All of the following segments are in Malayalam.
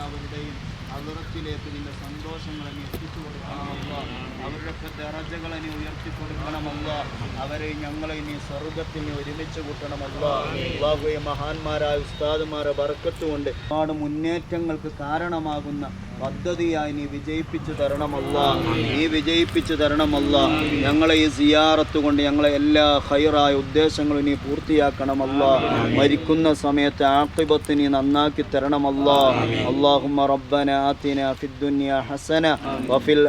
എല്ലാവരുടെയും അതിർത്തിലേക്ക് നിന്റെ സന്തോഷങ്ങളെ നീ എത്തിച്ചു കൊടുക്കണമല്ല അവരുടെയൊക്കെ ദറജകളെ നീ ഉയർത്തി കൊടുക്കണമല്ല അവരെ ഞങ്ങളെ നീ സ്വർഗത്തിൽ നീ ഒരുമിച്ച് കൂട്ടണമല്ല. മഹാന്മാരായ ഉസ്താദുമാരെ വറക്കത്തുകൊണ്ട് ഒരുപാട് മുന്നേറ്റങ്ങൾക്ക് കാരണമാകുന്ന പദ്ധതിയായി നീ വിജയിപ്പിച്ചു തരണമല്ല. നീ വിജയിപ്പിച്ചു തരണമല്ല. ഞങ്ങളെ ഈ സിയാറത്ത് കൊണ്ട് ഞങ്ങളെ എല്ലാ ഹൈറായ ഉദ്ദേശങ്ങളും നീ പൂർത്തിയാക്കണമല്ല. മരിക്കുന്ന സമയത്ത് ആക്കിബത്ത് നീ നന്നാക്കി തരണമല്ല. അള്ളാഹുമ്മ ഹസന വഫിൽ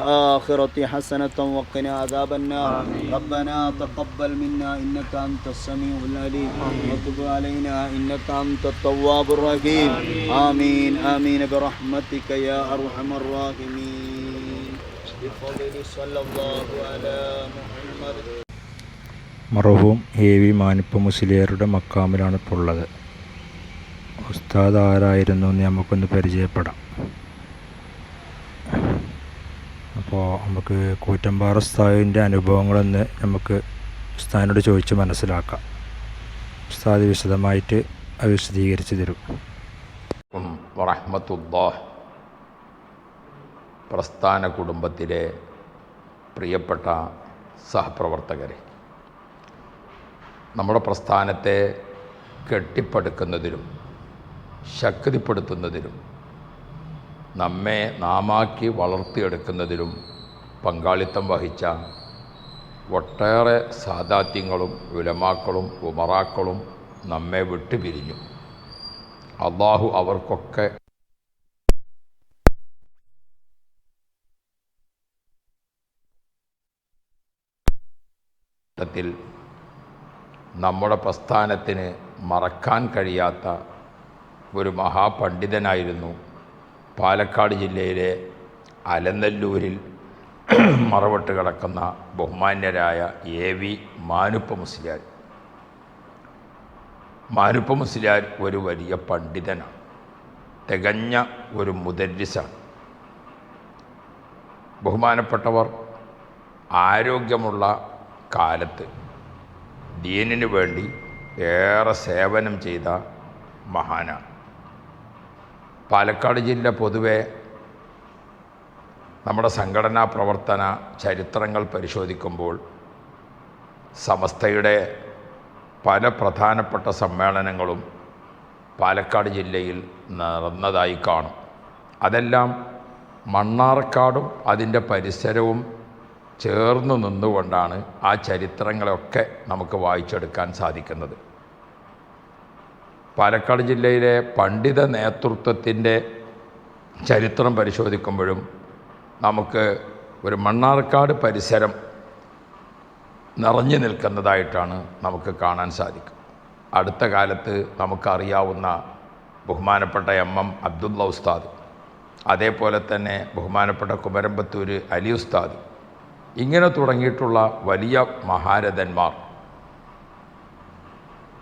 തഖബ്ബൽ ഇന്നക ഇന്നക റഹീം. ആമീൻ ആമീൻ. ബിറഹ്മതിക യാ أرحم الراحمين بفضل صلى الله على محمد മറവും എ വി മാനിപ്പ മുസ്ലിയാരുടെ മക്കാമിലാണ് ഇപ്പോൾ ഉള്ളത് ഉസ്താദ് ആരായിരുന്നു എന്ന് നമുക്കൊന്ന് പരിചയപ്പെടാം അപ്പോൾ നമുക്ക് കൂറ്റമ്പാറ ഉസ്താദിൻ്റെ അനുഭവങ്ങളൊന്ന് നമുക്ക് ഉസ്താദിനോട് ചോദിച്ച് മനസ്സിലാക്കാം ഉസ്താദ് വിശദമായിട്ട് അത് വിശദീകരിച്ച് തരും ഉം വറഹ്മത്തുല്ലാഹ് പ്രസ്ഥാന കുടുംബത്തിലെ പ്രിയപ്പെട്ട സഹപ്രവർത്തകരെ. നമ്മുടെ പ്രസ്ഥാനത്തെ കെട്ടിപ്പടുക്കുന്നതിലും ശക്തിപ്പെടുത്തുന്നതിലും നമ്മെ നാമാക്കി വളർത്തിയെടുക്കുന്നതിലും പങ്കാളിത്തം വഹിച്ച ഒട്ടേറെ സാദാത്യങ്ങളും ഉലമാക്കളും ഉമറാക്കളും നമ്മെ വിട്ടുപിരിഞ്ഞു. അള്ളാഹു അവർക്കൊക്കെ ത്തിൽ നമ്മുടെ പ്രസ്ഥാനത്തിന് മറക്കാൻ കഴിയാത്ത ഒരു മഹാപണ്ഡിതനായിരുന്നു പാലക്കാട് ജില്ലയിലെ അലനല്ലൂരിൽ മറവിട്ട് കിടക്കുന്ന ബഹുമാന്യരായ എ വി മാനുപ്പ മുസ്ലിയാർ. മാനുപ്പ മുസ്ലിയാർ ഒരു വലിയ പണ്ഡിതനാണ്. തികഞ്ഞ ഒരു മുദരിസാണ്. ബഹുമാനപ്പെട്ടവർ ആരോഗ്യമുള്ള കാലത്ത് ദീനിനു വേണ്ടി ഏറെ സേവനം ചെയ്ത മഹാനാണ്. പാലക്കാട് ജില്ല പൊതുവെ നമ്മുടെ സംഘടനാ പ്രവർത്തന ചരിത്രങ്ങൾ പരിശോധിക്കുമ്പോൾ സമസ്തയുടെ പല പ്രധാനപ്പെട്ട സമ്മേളനങ്ങളും പാലക്കാട് ജില്ലയിൽ നടന്നതായി കാണും. അതെല്ലാം മണ്ണാർക്കാടും അതിന്റെ പരിസരവും ചേർന്ന് നിന്നുകൊണ്ടാണ് ആ ചരിത്രങ്ങളൊക്കെ നമുക്ക് വായിച്ചെടുക്കാൻ സാധിക്കുന്നത്. പാലക്കാട് ജില്ലയിലെ പണ്ഡിത നേതൃത്വത്തിന്റെ ചരിത്രം പരിശോധിക്കുമ്പോഴും നമുക്ക് ഒരു മണ്ണാർക്കാട് പരിസരം നിറഞ്ഞു നിൽക്കുന്നതായിട്ടാണ് നമുക്ക് കാണാൻ സാധിക്കും. അടുത്ത കാലത്ത് നമുക്കറിയാവുന്ന ബഹുമാനപ്പെട്ട എം എം അബ്ദുള്ള ഉസ്താദ് അതേപോലെ തന്നെ ബഹുമാനപ്പെട്ട കുമരമ്പത്തൂർ അലി ഉസ്താദ് ഇങ്ങനെ തുടങ്ങിയിട്ടുള്ള വലിയ മഹാരഥന്മാർ.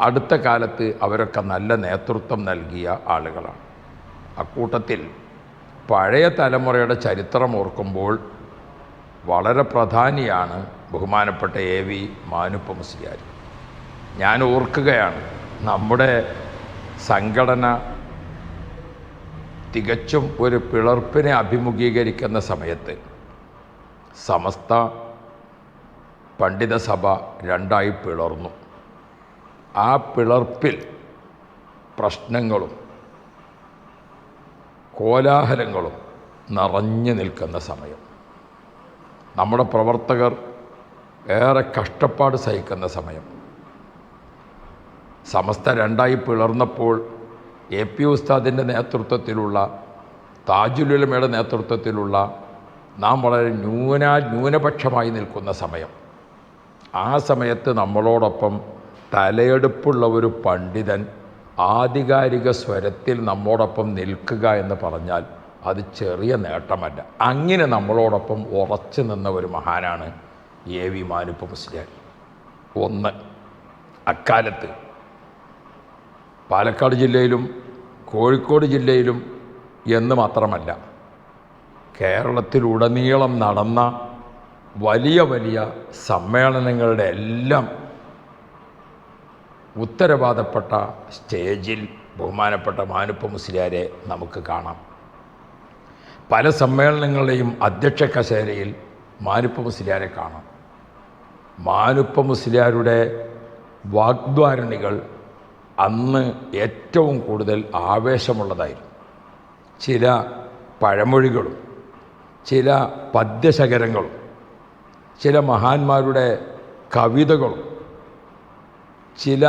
അടുത്ത കാലത്ത് അവരൊക്കെ നല്ല നേതൃത്വം നൽകിയ ആളുകളാണ്. അക്കൂട്ടത്തിൽ പഴയ തലമുറയുടെ ചരിത്രം ഓർക്കുമ്പോൾ വളരെ പ്രധാനിയാണ് ബഹുമാനപ്പെട്ട എ വി മാനുപ്പ ഞാൻ ഓർക്കുകയാണ് നമ്മുടെ സംഘടന തികച്ചും ഒരു പിളർപ്പിനെ അഭിമുഖീകരിക്കുന്ന സമയത്ത് സമസ്ത പണ്ഡിതസഭ രണ്ടായി പിളർന്നു. ആ പിളർപ്പിൽ പ്രശ്നങ്ങളും കോലാഹലങ്ങളും നിറഞ്ഞു നിൽക്കുന്ന സമയം. നമ്മുടെ പ്രവർത്തകർ ഏറെ കഷ്ടപ്പാട് സഹിക്കുന്ന സമയം. സമസ്ത രണ്ടായി പിളർന്നപ്പോൾ എ പി ഉസ്താദിന്റെ നേതൃത്വത്തിലുള്ള താജുലുലമയുടെ നേതൃത്വത്തിലുള്ള നാം വളരെ ന്യൂന ന്യൂനപക്ഷമായി നിൽക്കുന്ന സമയം. ആ സമയത്ത് നമ്മളോടൊപ്പം തലയെടുപ്പുള്ള ഒരു പണ്ഡിതൻ ആധികാരിക സ്വരത്തിൽ നമ്മോടൊപ്പം നിൽക്കുക എന്ന് പറഞ്ഞാൽ അത് ചെറിയ നേട്ടമല്ല. അങ്ങനെ നമ്മളോടൊപ്പം ഉറച്ചു നിന്ന ഒരു മഹാനാണ് എ വി മാനുപ്പ മുസ്ലിയാർ. ഒന്ന് അക്കാലത്ത് പാലക്കാട് ജില്ലയിലും കോഴിക്കോട് ജില്ലയിലും എന്ന് മാത്രമല്ല കേരളത്തിലുടനീളം നടന്ന വലിയ വലിയ സമ്മേളനങ്ങളുടെ എല്ലാം ഉത്തരവാദപ്പെട്ട സ്റ്റേജിൽ ബഹുമാനപ്പെട്ട മാനുപ്പ മുസ്ലിയാരെ നമുക്ക് കാണാം. പല സമ്മേളനങ്ങളുടെയും അധ്യക്ഷ കസേരയിൽ മാനുപ്പ മുസ്ലിയാരെ കാണാം. മാനുപ്പ മുസ്ലിയാരുടെ വാഗ്ദ്വാരണികൾ അന്ന് ഏറ്റവും കൂടുതൽ ആവേശമുള്ളതായിരുന്നു. ചില പഴമൊഴികളും ചില പദ്യശകരങ്ങളും ചില മഹാന്മാരുടെ കവിതകളും ചില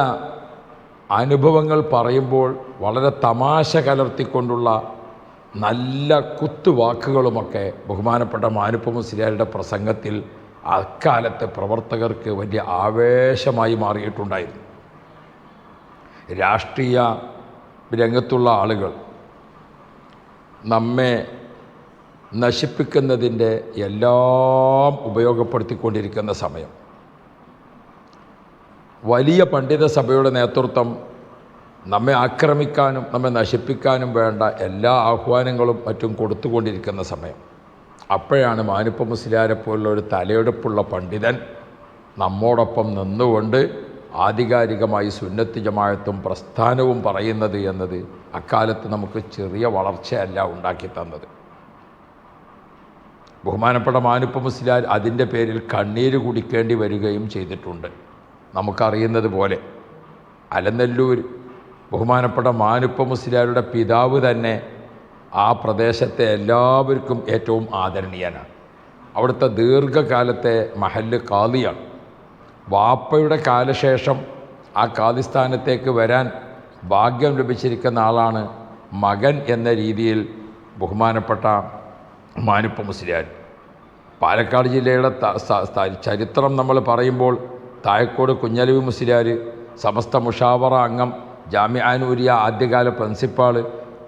അനുഭവങ്ങൾ പറയുമ്പോൾ വളരെ തമാശ കലർത്തിക്കൊണ്ടുള്ള നല്ല കുത്തുവാക്കുകളുമൊക്കെ ബഹുമാനപ്പെട്ട മാനുപ്പ മുസ്ലിയാരുടെ പ്രസംഗത്തിൽ അക്കാലത്തെ പ്രവർത്തകർക്ക് വലിയ ആവേശമായി മാറിയിട്ടുണ്ടായിരുന്നു. രാഷ്ട്രീയ രംഗത്തുള്ള ആളുകൾ നമ്മെ നശിപ്പിക്കുന്നതിന്റെ എല്ലാം ഉപയോഗപ്പെടുത്തിക്കൊണ്ടിരിക്കുന്ന സമയം. വലിയ പണ്ഡിത സഭയുടെ നേതൃത്വം നമ്മെ ആക്രമിക്കാനും നമ്മെ നശിപ്പിക്കാനും വേണ്ട എല്ലാ ആഹ്വാനങ്ങളും മറ്റും കൊടുത്തുകൊണ്ടിരിക്കുന്ന സമയം. അപ്പോഴാണ് മാനിപ്പ മുസ്ലിയാരെ പോലുള്ള ഒരു തലയെടുപ്പുള്ള പണ്ഡിതൻ നമ്മോടൊപ്പം നിന്നുകൊണ്ട് ആധികാരികമായി സുന്നത്ത് ജമായത്തും പ്രസ്ഥാനവും പറയുന്നത് എന്നത് അക്കാലത്ത് നമുക്ക് ചെറിയ വളർച്ചയല്ല ഉണ്ടാക്കി തന്നത്. ബഹുമാനപ്പെട്ട മാനുപ്പ മുസ്ലിയാർ അതിന്റെ പേരിൽ കണ്ണീര് കുടിക്കേണ്ടി വരികയും ചെയ്തിട്ടുണ്ട്. നമുക്കറിയുന്നത് പോലെ അലനെല്ലൂർ ബഹുമാനപ്പെട്ട മാനുപ്പ മുസ്ലിയാരുടെ പിതാവ് തന്നെ ആ പ്രദേശത്തെ എല്ലാവർക്കും ഏറ്റവും ആദരണീയനാണ്. അവിടുത്തെ ദീർഘകാലത്തെ മഹല്ല് കാളിയാണ്. വാപ്പയുടെ കാലശേഷം ആ കാലിസ്ഥാനത്തേക്ക് വരാൻ ഭാഗ്യം ലഭിച്ചിരിക്കുന്ന ആളാണ് മകൻ എന്ന രീതിയിൽ ബഹുമാനപ്പെട്ട മാനുപ്പ മുസ്ലിയാർ. പാലക്കാട് ജില്ലയുടെ ചരിത്രം നമ്മൾ പറയുമ്പോൾ തായക്കോട് കുഞ്ഞലവി മുസ്ലിയാർ സമസ്ത മുഷാവറ അംഗം ജാമ്യാനൂരിയ ആദ്യകാല പ്രിൻസിപ്പാൾ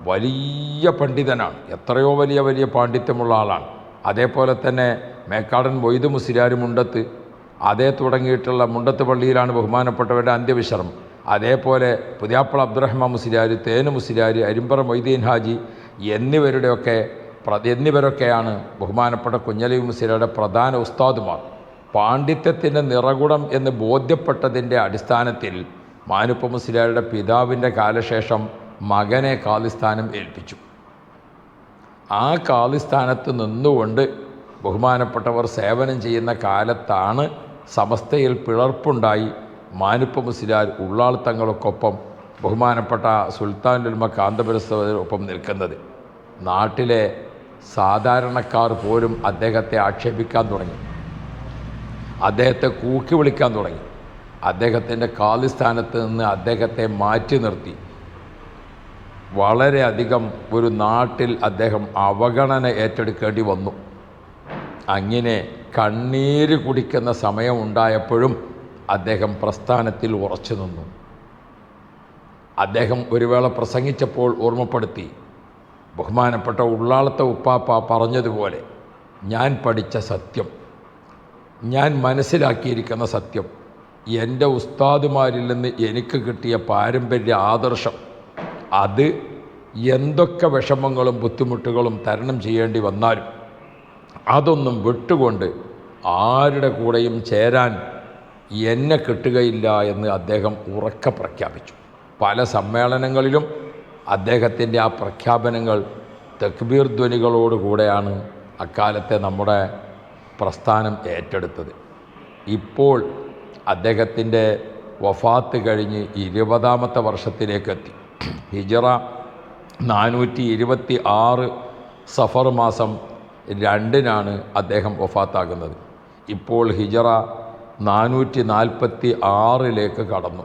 വലിയ പണ്ഡിതനാണ്. എത്രയോ വലിയ വലിയ പാണ്ഡിത്യമുള്ള ആളാണ്. അതേപോലെ തന്നെ മേക്കാടൻ മൊയ്ത് മുസ്ലിയാർ മുണ്ടത്ത് അതേ തുടങ്ങിയിട്ടുള്ള മുണ്ടത്ത് പള്ളിയിലാണ് ബഹുമാനപ്പെട്ടവരുടെ അന്ത്യവിശ്രമം. അതേപോലെ പുതിയാപ്പള അബ്ദുറഹ്മാൻ മുസ്ലിയാർ തേന് മുസ്ലിയാർ അരിമ്പറ മൊയ്തീൻ ഹാജി എന്നിവരുടെയൊക്കെ എന്നിവരൊക്കെയാണ് ബഹുമാനപ്പെട്ട കുഞ്ഞലി മുസ്ലിയുടെ പ്രധാന ഉസ്താദുമാർ. പാണ്ഡിത്യത്തിന്റെ നിറകുടം എന്ന് ബോധ്യപ്പെട്ടതിന്റെ അടിസ്ഥാനത്തിൽ മാനുപ്പ മുസ്ലിയാരുടെ പിതാവിന്റെ കാലശേഷം മകനെ കാലിസ്ഥാനം ഏൽപ്പിച്ചു. ആ കാലിസ്ഥാനത്ത് നിന്നുകൊണ്ട് ബഹുമാനപ്പെട്ടവർ സേവനം ചെയ്യുന്ന കാലത്താണ് സമസ്തയിൽ പിളർപ്പുണ്ടായി മാനുപ്പ മുസ്ലിയാർ ഉള്ളാൾ ബഹുമാനപ്പെട്ട ബഹുമാനപ്പെട്ട സുൽത്താനുൽമ കാന്തപുരസ്തവരൊപ്പം നിൽക്കുന്നത്. നാട്ടിലെ സാധാരണക്കാർ പോലും അദ്ദേഹത്തെ ആക്ഷേപിക്കാൻ തുടങ്ങി. അദ്ദേഹത്തെ കൂക്കി വിളിക്കാൻ തുടങ്ങി. അദ്ദേഹത്തിന്റെ കാലിസ്ഥാനത്ത് നിന്ന് അദ്ദേഹത്തെ മാറ്റി നിർത്തി. വളരെയധികം ഒരു നാട്ടിൽ അദ്ദേഹം അവഗണന ഏറ്റെടുക്കേണ്ടി വന്നു. അങ്ങനെ കണ്ണീര് കുടിക്കുന്ന സമയമുണ്ടായപ്പോഴും അദ്ദേഹം പ്രസ്ഥാനത്തിൽ ഉറച്ചു നിന്നു. അദ്ദേഹം ഒരു വേള പ്രസംഗിച്ചപ്പോൾ ഓർമ്മപ്പെടുത്തി. ബഹുമാനപ്പെട്ട ഉള്ളാളത്തെ ഉപ്പാപ്പ പറഞ്ഞതുപോലെ ഞാൻ പഠിച്ച സത്യം ഞാൻ മനസ്സിലാക്കിയിരിക്കുന്ന സത്യം എന്റെ ഉസ്താദുമാരിൽ നിന്ന് എനിക്ക് കിട്ടിയ പാരമ്പര്യ ആദർശം അത് എന്തൊക്കെ വിഷമങ്ങളും ബുദ്ധിമുട്ടുകളും തരണം ചെയ്യേണ്ടി വന്നാലും അതൊന്നും വിട്ടുകൊണ്ട് ആരുടെ കൂടെയും ചേരാൻ എന്നെ കിട്ടുകയില്ല എന്ന് അദ്ദേഹം ഉറക്കെ പ്രഖ്യാപിച്ചു. പല സമ്മേളനങ്ങളിലും അദ്ദേഹത്തിന്റെ ആ പ്രഖ്യാപനങ്ങൾ തക്ബീർ ധ്വനികളോടുകൂടെയാണ് അക്കാലത്തെ നമ്മുടെ പ്രസ്ഥാനം ഏറ്റെടുത്തത്. ഇപ്പോൾ അദ്ദേഹത്തിന്റെ വഫാത്ത് കഴിഞ്ഞ് ഇരുപതാമത്തെ വർഷത്തിലേക്കെത്തി. ഹിജറ നാനൂറ്റി ഇരുപത്തി ആറ് സഫർ മാസം രണ്ടിനാണ് അദ്ദേഹം വഫാത്താകുന്നത്. ഇപ്പോൾ ഹിജറ നാനൂറ്റി നാൽപ്പത്തി ആറിലേക്ക് കടന്നു.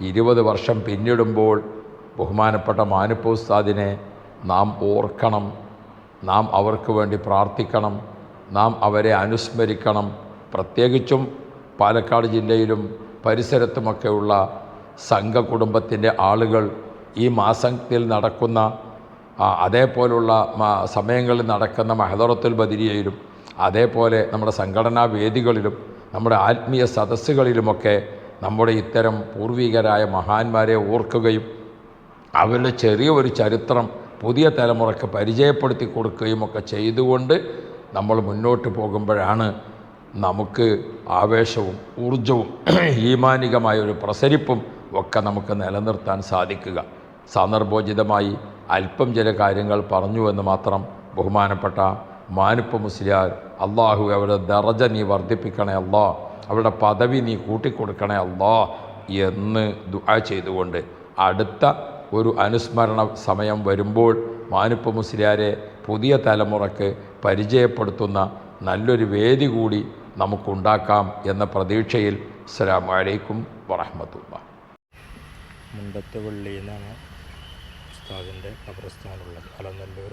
ഇരുപത് വർഷം പിന്നിടുമ്പോൾ ബഹുമാനപ്പെട്ട മാനുപ്പോസ്താദിനെ നാം ഓർക്കണം നാം അവർക്ക് വേണ്ടി പ്രാർത്ഥിക്കണം നാം അവരെ അനുസ്മരിക്കണം. പ്രത്യേകിച്ചും പാലക്കാട് ജില്ലയിലും പരിസരത്തുമൊക്കെയുള്ള സംഘകുടുംബത്തിന്റെ ആളുകൾ ഈ മാസത്തിൽ നടക്കുന്ന അതേപോലുള്ള സമയങ്ങളിൽ നടക്കുന്ന മഹദറത്തുൽ ബദിരിയയിലും അതേപോലെ നമ്മുടെ സംഘടനാ വേദികളിലും നമ്മുടെ ആത്മീയ സദസ്സുകളിലുമൊക്കെ നമ്മുടെ ഇത്തരം പൂർവികരായ മഹാന്മാരെ ഓർക്കുകയും അവരുടെ ചെറിയ ഒരു ചരിത്രം പുതിയ തലമുറയ്ക്ക് പരിചയപ്പെടുത്തി കൊടുക്കുകയും ഒക്കെ ചെയ്തുകൊണ്ട് നമ്മൾ മുന്നോട്ട് പോകുമ്പോഴാണ് നമുക്ക് ആവേശവും ഊർജവും ഈമാനികമായ ഒരു പ്രസരിപ്പും ഒക്കെ നമുക്ക് നിലനിർത്താൻ സാധിക്കുക. സന്ദർഭോചിതമായി അല്പം ചില കാര്യങ്ങൾ പറഞ്ഞു എന്ന് മാത്രം ബഹുമാനപ്പെട്ട മാനിപ്പ് മുസ്ലിയാർ അള്ളാഹു അവരുടെ ദറജ നീ വർദ്ധിപ്പിക്കണേ അല്ലാ അവരുടെ പദവി നീ കൂട്ടിക്കൊടുക്കണേ അല്ലാ എന്ന് ദുആ ചെയ്തുകൊണ്ട് അടുത്ത ഒരു അനുസ്മരണ സമയം വരുമ്പോൾ മാനുപ്പ മുസ്ലിയാരെ പുതിയ തലമുറയ്ക്ക് പരിചയപ്പെടുത്തുന്ന നല്ലൊരു വേദി കൂടി നമുക്കുണ്ടാക്കാം എന്ന പ്രതീക്ഷയിൽ അസ്സലാമു അലൈക്കും വറഹമത്തുള്ള. മുണ്ടത്തുപള്ളിയിലാണ് ഉസ്താദിന്റെ കബർസ്ഥാനുള്ളത് അലനല്ലൂർ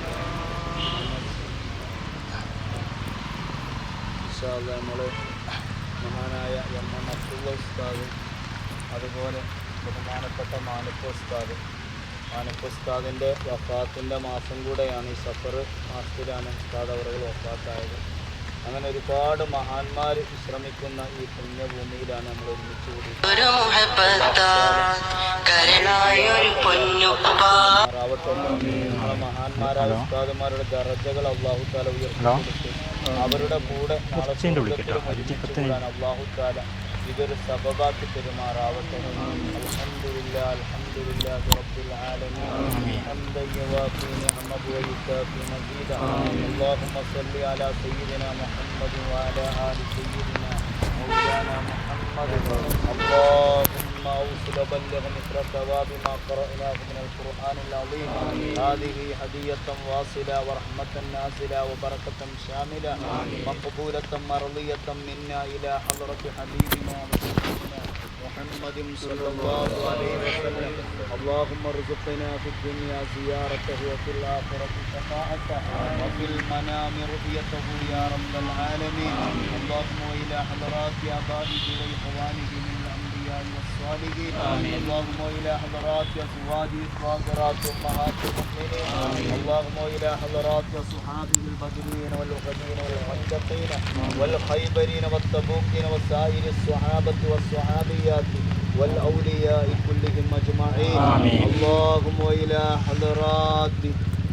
മുണ്ടത്തുവള്ളി നമ്മൾ മഹാനായ എം എം അബ്ദുള്ള ഉസ്താദ് അതുപോലെ ബഹുമാനപ്പെട്ട മാനപ്പ ഉസ്താദ്. മാനപ്പ ഉസ്താദിന്റെ വഫാത്തിന്റെ മാസം കൂടെയാണ് ഈ സഫർ മാസത്തിലാണ് ഉസ്താദ് അവരുടെ വഫാത്തായത്. അങ്ങനെ ഒരുപാട് മഹാന്മാർ വിശ്രമിക്കുന്ന ഈ പുണ്യഭൂമിയിലാണ് നമ്മൾ ഒരുമിച്ച് നമ്മളെ മഹാന്മാരായ ഉസ്താദന്മാരുടെ ദർജകൾ അള്ളാഹു താല ഉയർത്തി അവരുടെ കൂടെ അള്ളാഹു താല ഇതൊരു സബബാക്കി പെരുമാറാവട്ടെ. അൽഹംദുലില്ല റബ്ബിൽ ആലമീൻ. ഹംദൻ യവാഫി നിഅമഹു വയുകാഫി മജീദ അല്ലാഹുമ്മ സ്വല്ലി അലാ സയ്യിദിന മുഹമ്മദ് വഅലാ ആലി സയ്യിദിന മൗലാന മുഹമ്മദ്. അല്ലാഹുമ്മ اللهم أوصل وبلغ مثل ثواب ما قرأناه من القرآن العظيم. هذه هدية واصلة ورحمة نازلة وبركة شاملة مقبولة مرضية منا إلى حضرة حبيبنا وسيدنا محمد صلى الله عليه وسلم. اللهم ارزقنا في الدنيا زيارته وفي الآخرة شفاعته وفي المنام رؤيته يا رب العالمين. اللهم وإلى حضرات آبائه وإخوانه من الأنبياء والصالحين اللهم وإلى حضرات أزواجه الطاهرات أمهات المؤمنين اللهم وإلى حضرات أصحابه البدرين والغدين والمتقين والخيبرين والتبوكين وسائر الصحابة والصحابيات والأولياء كلهم أجمعين اللهم وإلى حضرات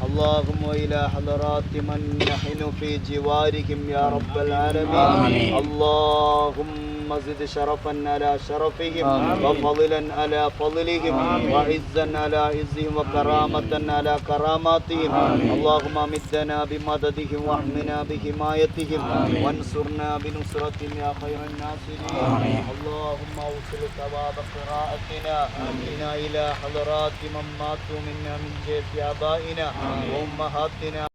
اللهم إلى حضرات من نحن في جوارهم يا رب العالمين اللهم زد شرفا على شرفهم وفضلا على فضلهم وعزا على عزهم وكرامة على كراماتهم اللهم مدنا بمددهم واحمنا بحمايتهم وانصرنا بنصرتهم يا خير الناصرين اللهم اوصل ثواب قراءتنا بنا إلى حضرات من ماتوا منا من جيش آبائنا وأمهاتنا